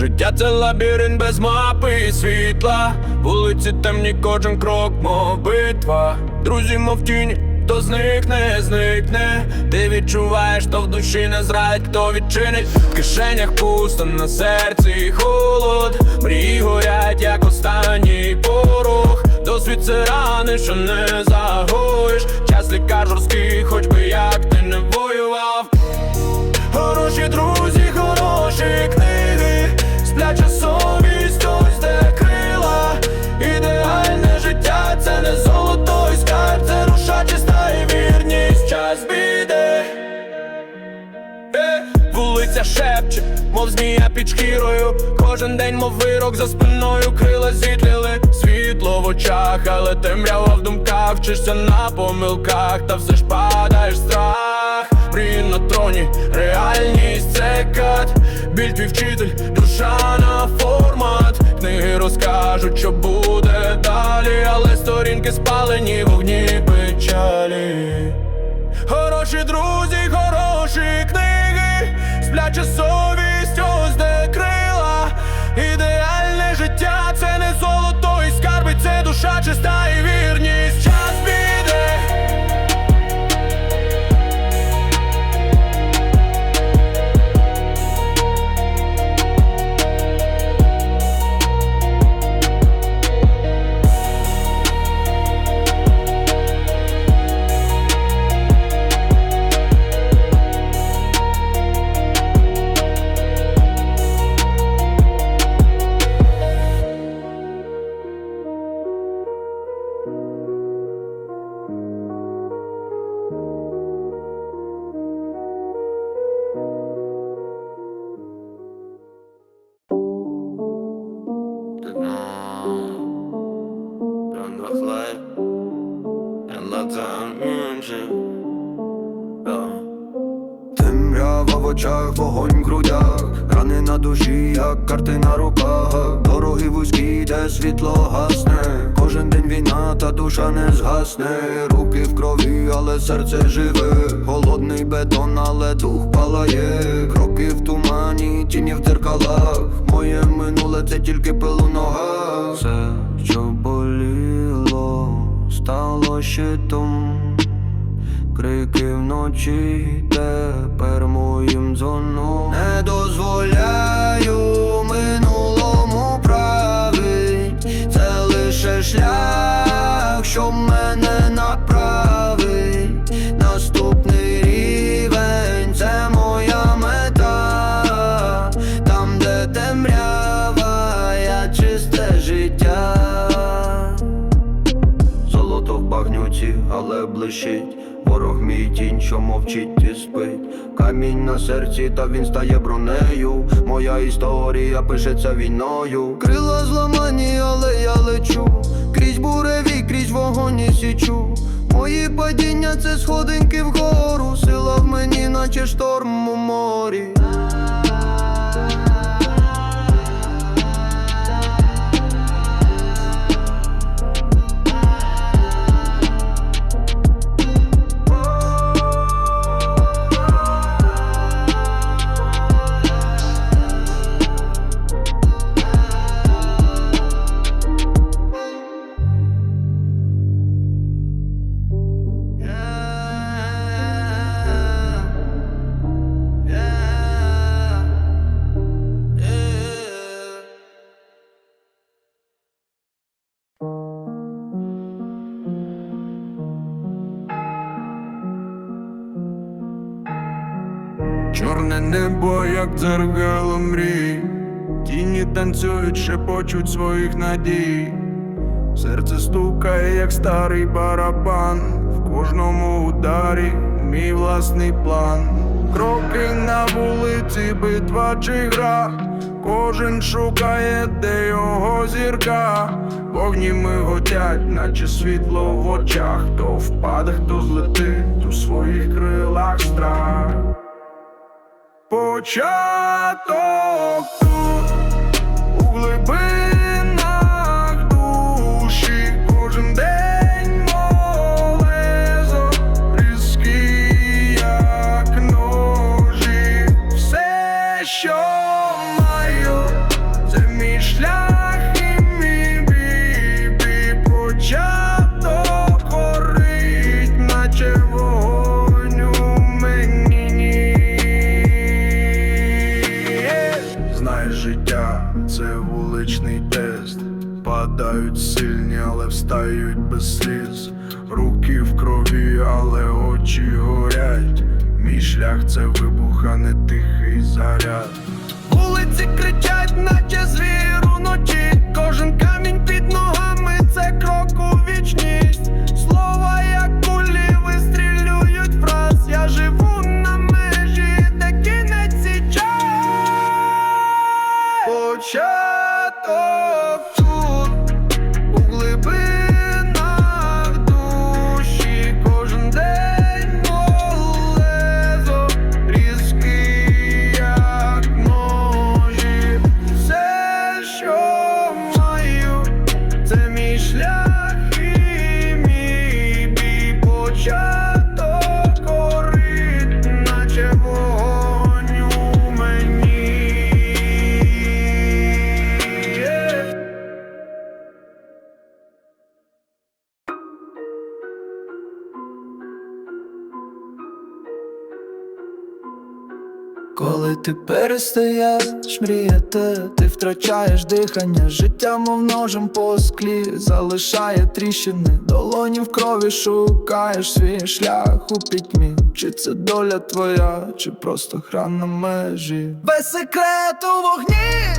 Життя це лабіринт без мапи і світла. Вулиці темні, кожен крок, мов битва. Друзі, мов тіні, хто зникне, зникне. Ти відчуваєш, то в душі не зрадь, хто відчинить. В кишенях пусто на серці холод. Мрії горять, як останній порох. Досвід це рани, що не загоїш. Час лікар жорсткий, хоч би як ти не воював. Хороші друзі, мов змія під шкірою. Кожен день, мов вирок за спиною, крила зітліли світло в очах, але темрява в думках, вчишся на помилках, та все ж падаєш страх. Мрії на троні, реальність це кат, біль твій вчитель, душа на формат. Книги розкажуть, що буде далі, але сторінки спалені вогні печалі. Хороші друзі, хороші книги, спляча совість, Ідеальне життя це не золото і скарби, це душа чиста і вірність. Як карти на руках, дороги вузькі, де світло гасне. Кожен день війна, та душа не згасне. Руки в крові, але серце живе. Холодний бетон, але дух палає. Кроки в тумані, тіні в дзеркалах. Моє минуле це тільки пил у ногах. Все, що боліло, стало щитом. Крики вночі тепер моїм дзвоном. Не дозволяю минулому править. Це лише шлях, що мене направить. Наступний рівень, це моя мета. Там, де темрява, я чисте життя. Золото в багнюці, але блищить Ворог мій тінь, що мовчить і спить. Камінь на серці, та він стає бронею. Моя історія пишеться війною. Крила зламані, але я лечу. Крізь буреві, крізь вогонь і січу. Мої падіння це сходинки вгору. Сила в мені, наче шторм у морі небо, як дзеркало мрій, тіні танцюють, шепочуть своїх надій. Серце стукає, як старий барабан, в кожному ударі мій власний план. Кроки на вулиці, битва чи гра, кожен шукає, де його зірка. Вогні миготять, наче світло в очах, хто впаде, хто злетить у своїх Початок сліз. Руки в крові, але очі горять. Мій шлях це вибух, а не тихий заряд. Вулиці кричать, наче звір уночі. Шлях ти перестаєш мріяти, ти втрачаєш дихання, життя мов ножем по склі, залишає тріщини, долоні в крові шукаєш свій шлях у пітьмі. Чи це доля твоя, чи просто гра на межі? Без секрету вогні,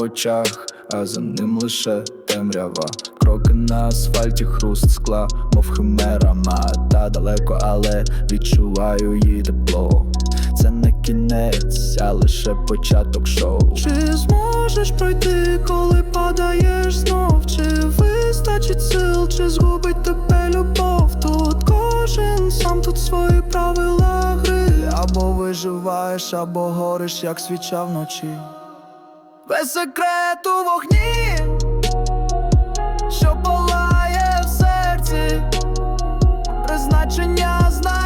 в очах, а за ним лише темрява. Кроки на асфальті, хруст скла, мов химера, мата далеко, але відчуваю її тепло. Це не кінець, а лише початок шоу. Чи зможеш пройти, коли падаєш знов? Чи вистачить сил, чи згубить тебе любов? Тут кожен сам тут свої правила гри. Або виживаєш, або гориш, як свіча вночі. Без секрету вогні, що палає в серці, призначення знайти,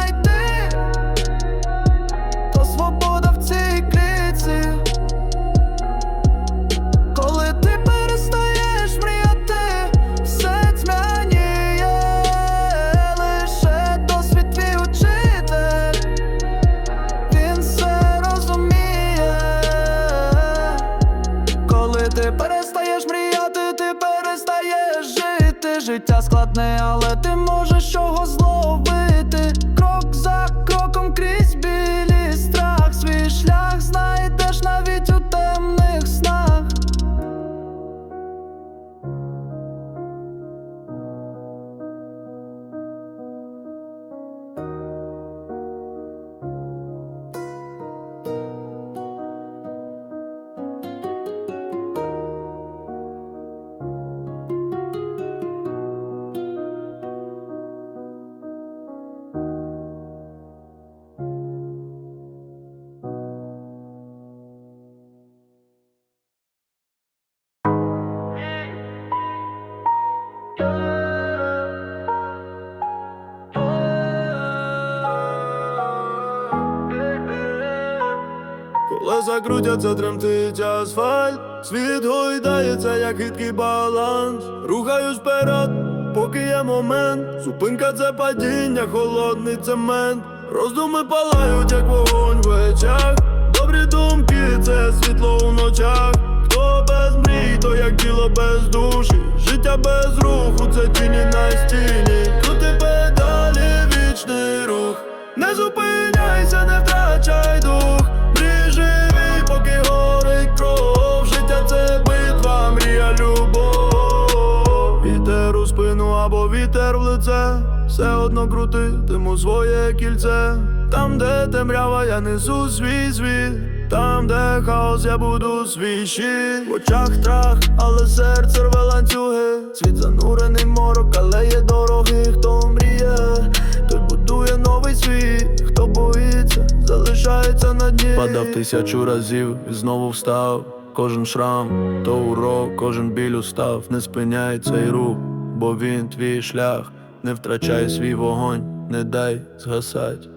Життя складне, але ти можеш Колеса крутяться, тремтить асфальт, світ гойдається, як хиткий баланс. Рухаюсь вперед, поки є момент. Зупинка це падіння, холодний цемент. Роздуми палають, як вогонь в очах. Добрі думки, це світло у ночах. Хто без мрій, то як тіло без душі. Життя без руху, це тіні на стіні. Одно крутитиму своє кільце. Там, де темрява, я несу свій світ. Там, де хаос, я буду свій В очах страх, але серце рве ланцюги. Світ занурений морок, але є дороги, хто мріє, той будує новий світ, хто боїться, залишається на дні. Падав тисячу разів і знову встав. кожен шрам, то урок, кожен біль устав, не спиняй цей рух, бо він твій шлях, не втрачай свій вогонь, не дай згасать.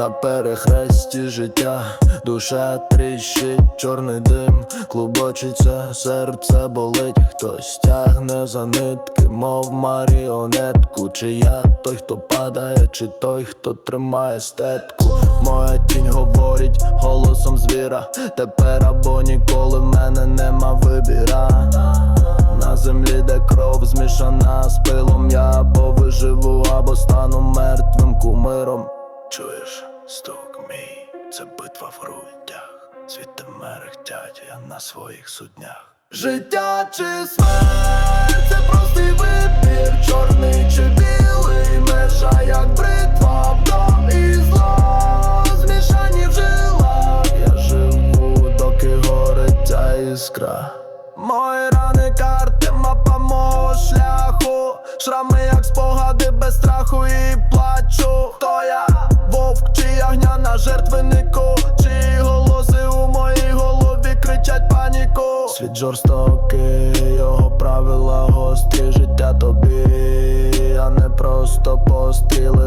На перехресті життя, душа тріщить, чорний дим, клубочиться, серце болить, хтось тягне за нитки, мов маріонетку. Чи я той, хто падає, чи той, хто тримає стетку. Моя тінь говорить голосом звіра. Тепер або ніколи Чуєш, стук мій, це битва в грудях, звідти мерехтять я на своїх суднях. Життя чи смерть, це простий вибір, чорний чи білий, межа як бритва, вдом і зло, змішані в жилах, я живу, доки горить ця іскра. Мої рани карти, мапа мого шляху, шрами як спогади без страху і плачу. Хто я? Вовк чи ягня на жертвеннику, чи голоси у моїй голові кричать паніку. Світ жорстокий, його правила гострі, життя тобі, а не просто постріли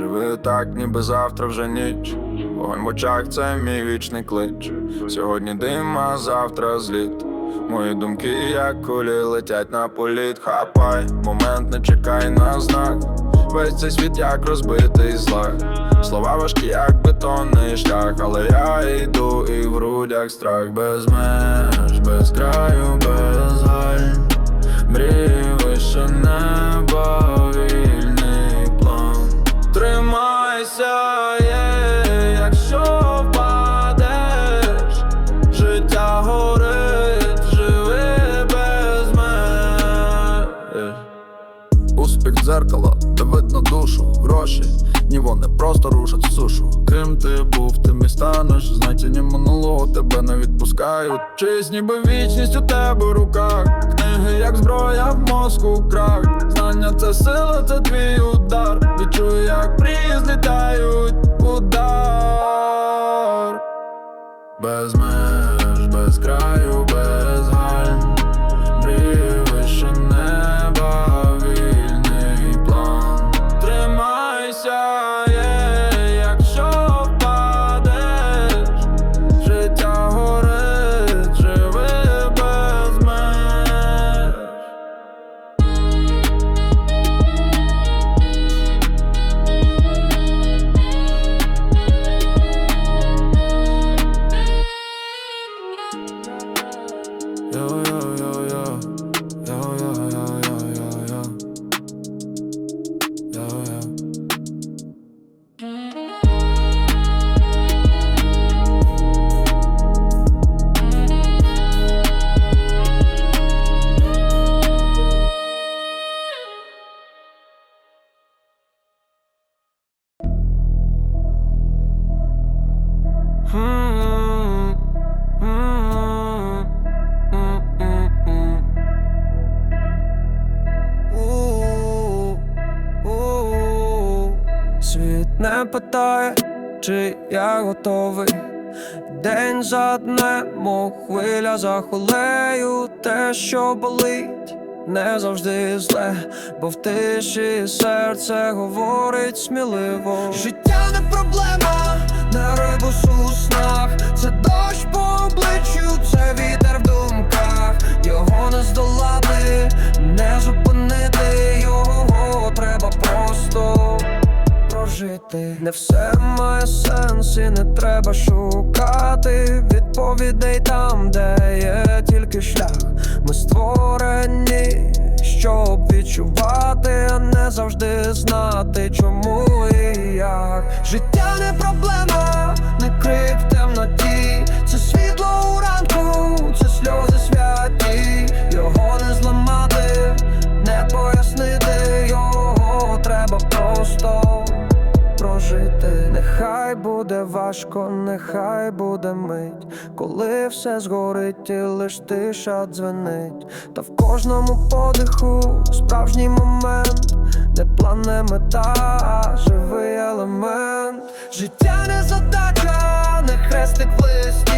Живи так, ніби завтра вже ніч. Вогонь в очах це мій вічний клич. Сьогодні дим, а завтра зліт. Мої думки, як кулі летять на політ. Хапай, момент, не чекай на знак. Весь цей світ як розбитий злак. Слова важкі, як бетонний шлях, але я йду і в грудях страх без меж, без краю, без галь. Мрії вище неба, дзеркало, де видно душу, гроші, ні вони просто рушать сушу. Ким ти був, тим і станеш, значення монологу тебе не відпускають. Чись ніби вічність у тебе в руках. Книги, як зброя в мозку крак. Знання це сила, це твій удар. Відчую, як мрії злітають удар. Без меж, без краю, Питає, чи я готовий. День за днем, хвиля за хвилею, те, що болить, не завжди зле, бо в тиші серце говорить сміливо. Життя не проблема, не рибус у снах, це дощ по обличчю, це вітер в думках, його не здолати, не зупинити прожити. Не все має сенс і не треба шукати відповідей там, де є тільки шлях. Ми створені, щоб відчувати, а не завжди знати, чому і як. Життя не проблема, не крик в темноті, це світло у ранку, це сльози святі, Нехай буде важко, нехай буде мить, коли все згорить, і лиш тиша дзвенить. Та в кожному подиху справжній момент, де план не мета, а живий елемент. Життя не задача, не хрестик в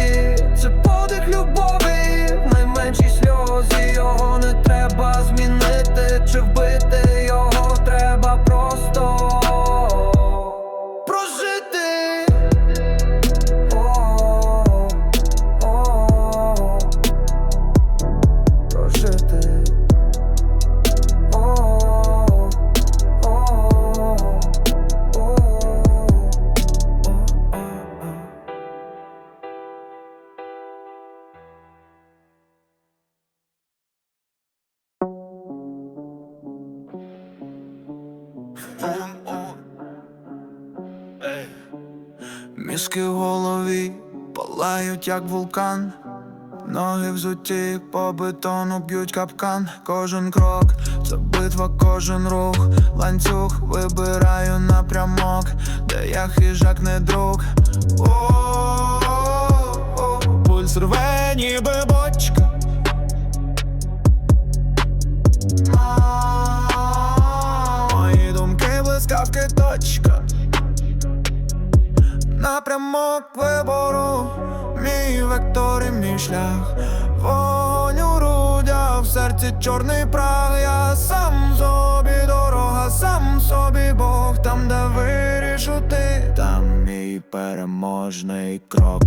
Мізки в голові палають, як вулкан. Ноги взуті по бетону б'ють капкан. Кожен крок, це битва, кожен рух, ланцюг вибираю напрямок, де я хижак, не друг. О-о-о-о. Пульс рве, ніби бочка. Мої думки блискавки точка. Напрямок вибору, мій вектор і мій шлях, вогонь у грудях, в серці чорний прах, я сам собі дорога, сам собі Бог, там, де вирішу ти, там мій переможний крок.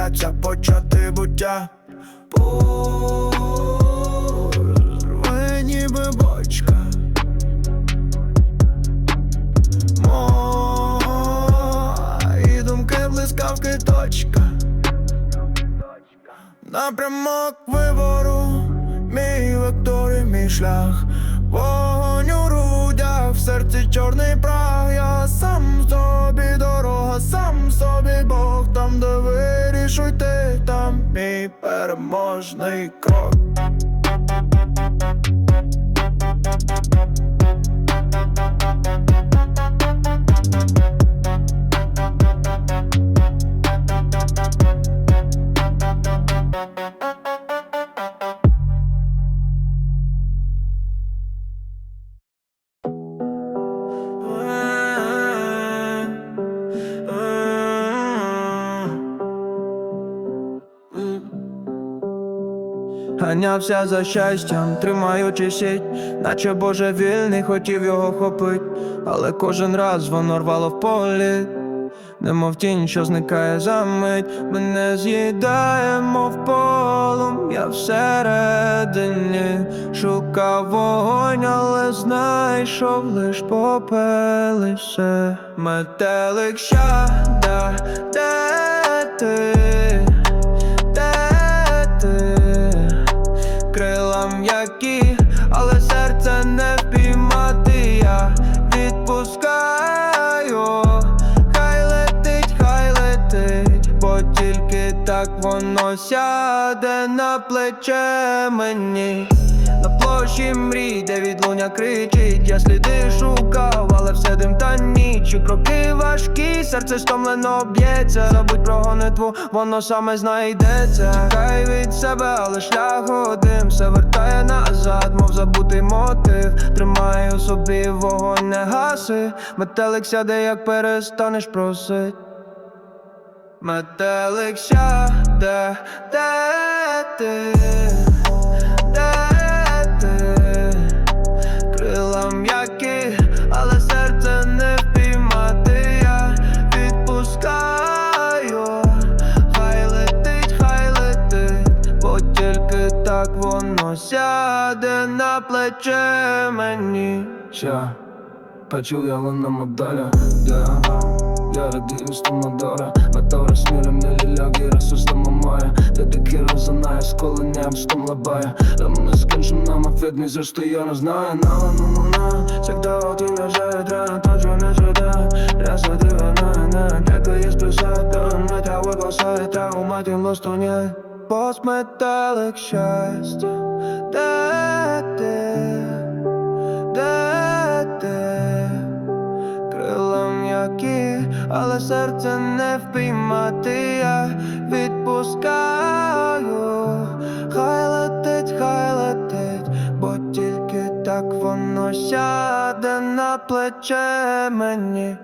Бояться почати буття. Рве ніби бочка. Мої думки блискавки точка. Напрямок вибору, мій вектор і мій шлях, серці чорний прах, я сам собі дорога, сам собі Бог, там, де вирішуй ти, там мій переможний крок. Ганявся за щастям, тримаючи сіть, наче божевільний хотів його хопить, але кожен раз воно рвало в полі, немов тінь, що зникає за мить, мене з'їдає, мов полум, я всередині. Шукав вогонь, але знайшов лиш попелище. Метелик щада, де ти? Сяде на плече мені. На площі мрій, де відлуня кричить, я сліди шукав, але все дим та ніч. Кроки важкі, серце стомлено б'ється. Забудь про гонитву, воно саме знайдеться. Хай від себе, але шлях один. Все вертає назад, мов забутий мотив. Тримаю собі вогонь, не гаси. Метелик сяде, як перестанеш просить. Метелик сяде, де ти, де ти Крила м'які, але серце не впіймати. Я відпускаю. Хай летить, хай летить Бо тільки так воно сяде на плече мені. Я почув я луна моделя Я, я радію з Томодора Мотора сміри мілі ляги, розсустимо море Та таки розинає з коленням стомла бая Та ми скінчим нам офітний, за що я не знаю. На луну луна, всегда один лежає Драна, то що не жиде Я задива на на Дякую списати, то не та вигласає Та у маті лостоня Пост метелик щастя, де ти, де ти, крила м'які, але серце не впіймати, я відпускаю, хай летить, хай летить, бо тільки так воно сяде на плече мені.